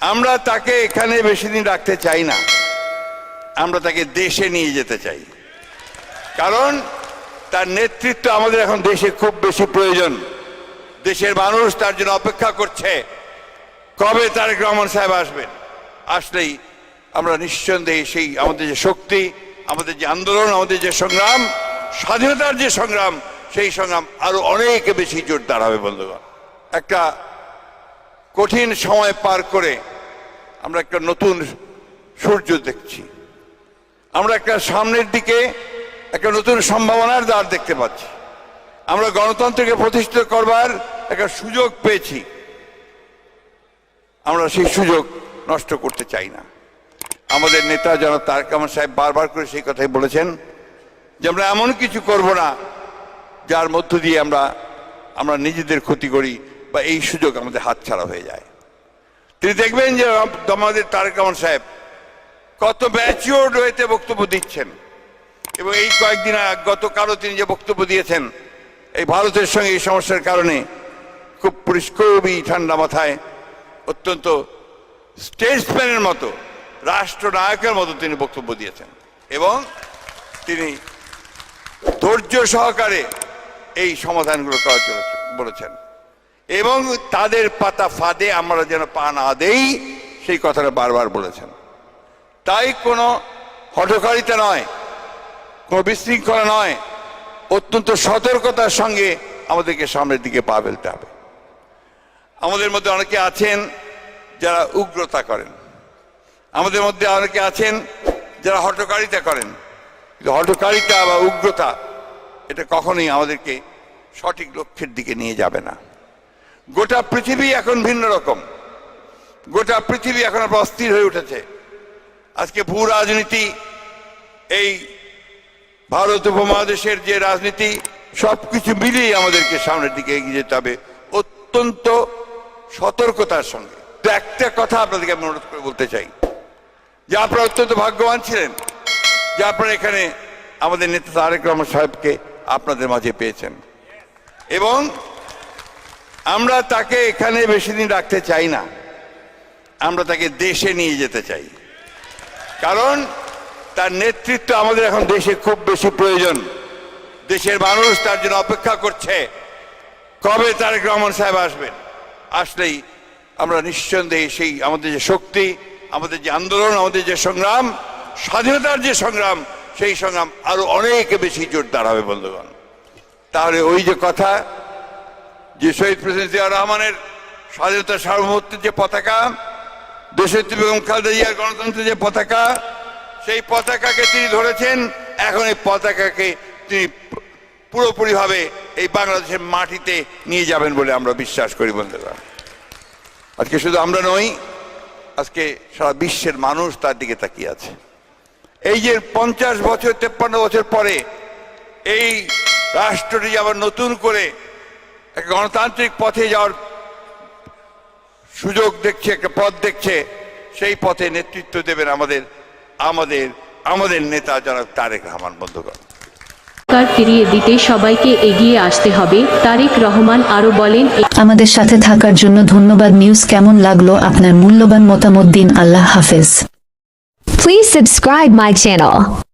আমরা তাকে এখানে বেশি দিন রাখতে চাই না। আমরা তাকে দেশে নিয়ে যেতে চাই। কারণ তার নেতৃত্ব আমাদের এখন দেশে খুব বেশি প্রয়োজন। দেশের মানুষ তার জন্য অপেক্ষা করছে। কবে তারেক রহমান সাহেব আসবেন? আসলেই আমরা নিঃসন্দেহে সেই আমাদের যে শক্তি, আমাদের যে আন্দোলন, আমাদের যে সংগ্রাম, স্বাধীনতার যে সংগ্রাম, সেই সংগ্রাম আরও অনেক বেশি জোরদার হবে, বন্ধুগণ। একটা কঠিন সময় পার করে আমরা একটা নতুন সূর্য দেখছি। আমরা একটা সামনের দিকে একটা নতুন সম্ভাবনার দ্বার দেখতে পাচ্ছি। আমরা গণতন্ত্রকে প্রতিষ্ঠিত করবার একটা সুযোগ পেয়েছি। আমরা সেই সুযোগ নষ্ট করতে চাই না। আমাদের নেতা জনাব তারেক সাহেব বারবার করে সেই কথাই বলেছেন যে আমরা এমন কিছু করব না, যার মধ্য দিয়ে আমরা আমরা নিজেদের ক্ষতি করি বা এই সুযোগ আমাদের হাতছাড়া হয়ে যায়। তিনি দেখবেন যে আমাদের তারেক রহমান সাহেব কত ম্যাচিওর হয়েতে বক্তব্য দিচ্ছেন। এবং এই কয়েকদিন গতকালও তিনি যে বক্তব্য দিয়েছেন, এই ভারতের সঙ্গে এই সমস্যার কারণে খুব পরিষ্কারই ঠান্ডা মাথায়, অত্যন্ত স্টেটসম্যানের মতো, রাষ্ট্রনায়কের মতো তিনি বক্তব্য দিয়েছেন। এবং তিনি ধৈর্য সহকারে এই সমাধানগুলো করার জন্য বলেছেন। এবং তাদের পাতা ফাঁদে আমরা যেন পা না দেই, সেই কথাটা বারবার বলেছেন। তাই কোনো হঠকারিতা নয়, কোনো বিশৃঙ্খলা নয়, অত্যন্ত সতর্কতার সঙ্গে আমাদেরকে সামনের দিকে পা ফেলতে হবে। আমাদের মধ্যে অনেকে আছেন যারা উগ্রতা করেন। আমাদের মধ্যে অনেকে আছেন যারা হঠকারিতা করেন। কিন্তু হঠকারিতা বা উগ্রতা, এটা কখনোই আমাদেরকে সঠিক লক্ষ্যের দিকে নিয়ে যাবে না। গোটা পৃথিবী এখন ভিন্ন রকম। গোটা পৃথিবী এখন আবার অস্থির হয়ে উঠেছে। আজকে ভূ রাজনীতি, এই ভারত উপমহাদেশের যে রাজনীতি, সবকিছু মিলিয়ে আমাদেরকে সামনের দিকে এগিয়ে যেতে হবে অত্যন্ত সতর্কতার সঙ্গে। তো একটা কথা আপনাদেরকে আমি অনুরোধ করে বলতে চাই। যে আপনারা অত্যন্ত ভাগ্যবান ছিলেন যে আপনারা এখানে আমাদের নেতা তারেক রহমান সাহেবকে আপনাদের মাঝে পেয়েছেন। এবং আমরা তাকে এখানে বেশি দিন রাখতে চাই না। আমরা তাকে দেশে নিয়ে যেতে চাই। কারণ তার নেতৃত্ব আমাদের এখন দেশে খুব বেশি প্রয়োজন। দেশের মানুষ তার জন্য অপেক্ষা করছে। কবে তারেক রহমান সাহেব আসবেন? আসলেই আমরা নিঃসন্দেহে সেই আমাদের যে শক্তি, আমাদের যে আন্দোলন, আমাদের যে সংগ্রাম, স্বাধীনতার যে সংগ্রাম, সেই সংগ্রাম আরও অনেক বেশি জোরদার হবে, বন্ধুগণ। তাহলে ওই যে কথা যে শহীদ প্রেসিডেন্ট জিয়া রহমানের স্বাধীনতা সার্বভৌমত্বের যে পতাকা দেশের বেগম খালেদা জিয়ার গণতন্ত্রের যে পতাকা, সেই পতাকাকে তিনি ধরেছেন। এখন এই পতাকাকে তিনি পুরোপুরিভাবে এই বাংলাদেশের মাটিতে নিয়ে যাবেন বলে আমরা বিশ্বাস করি, বন্ধুরা। আজকে শুধু আমরা নই, আজকে সারা বিশ্বের মানুষ তার দিকে তাকিয়ে আছে। এই যে পঞ্চাশ বছর, তেপ্পান্ন বছর পরে এই রাষ্ট্রটি আবার নতুন করে গণতান্ত্রিক পথে যাওয়ার সুযোগ দেখছে একটা পথ দেখছে সেই পথে নেতৃত্ব দেবেন আমাদের আমাদের আমাদের নেতা যারা তারেক রহমান বন্ধুগণ। ফিরিয়ে দিতে সবাইকে এগিয়ে আসতে হবে। তারেক রহমান আরও বলেন আমাদের সাথে থাকার জন্য ধন্যবাদ। নিউজ কেমন লাগল? আপনার মূল্যবান মতামত দিন। আল্লাহ হাফেজ। Please subscribe my channel.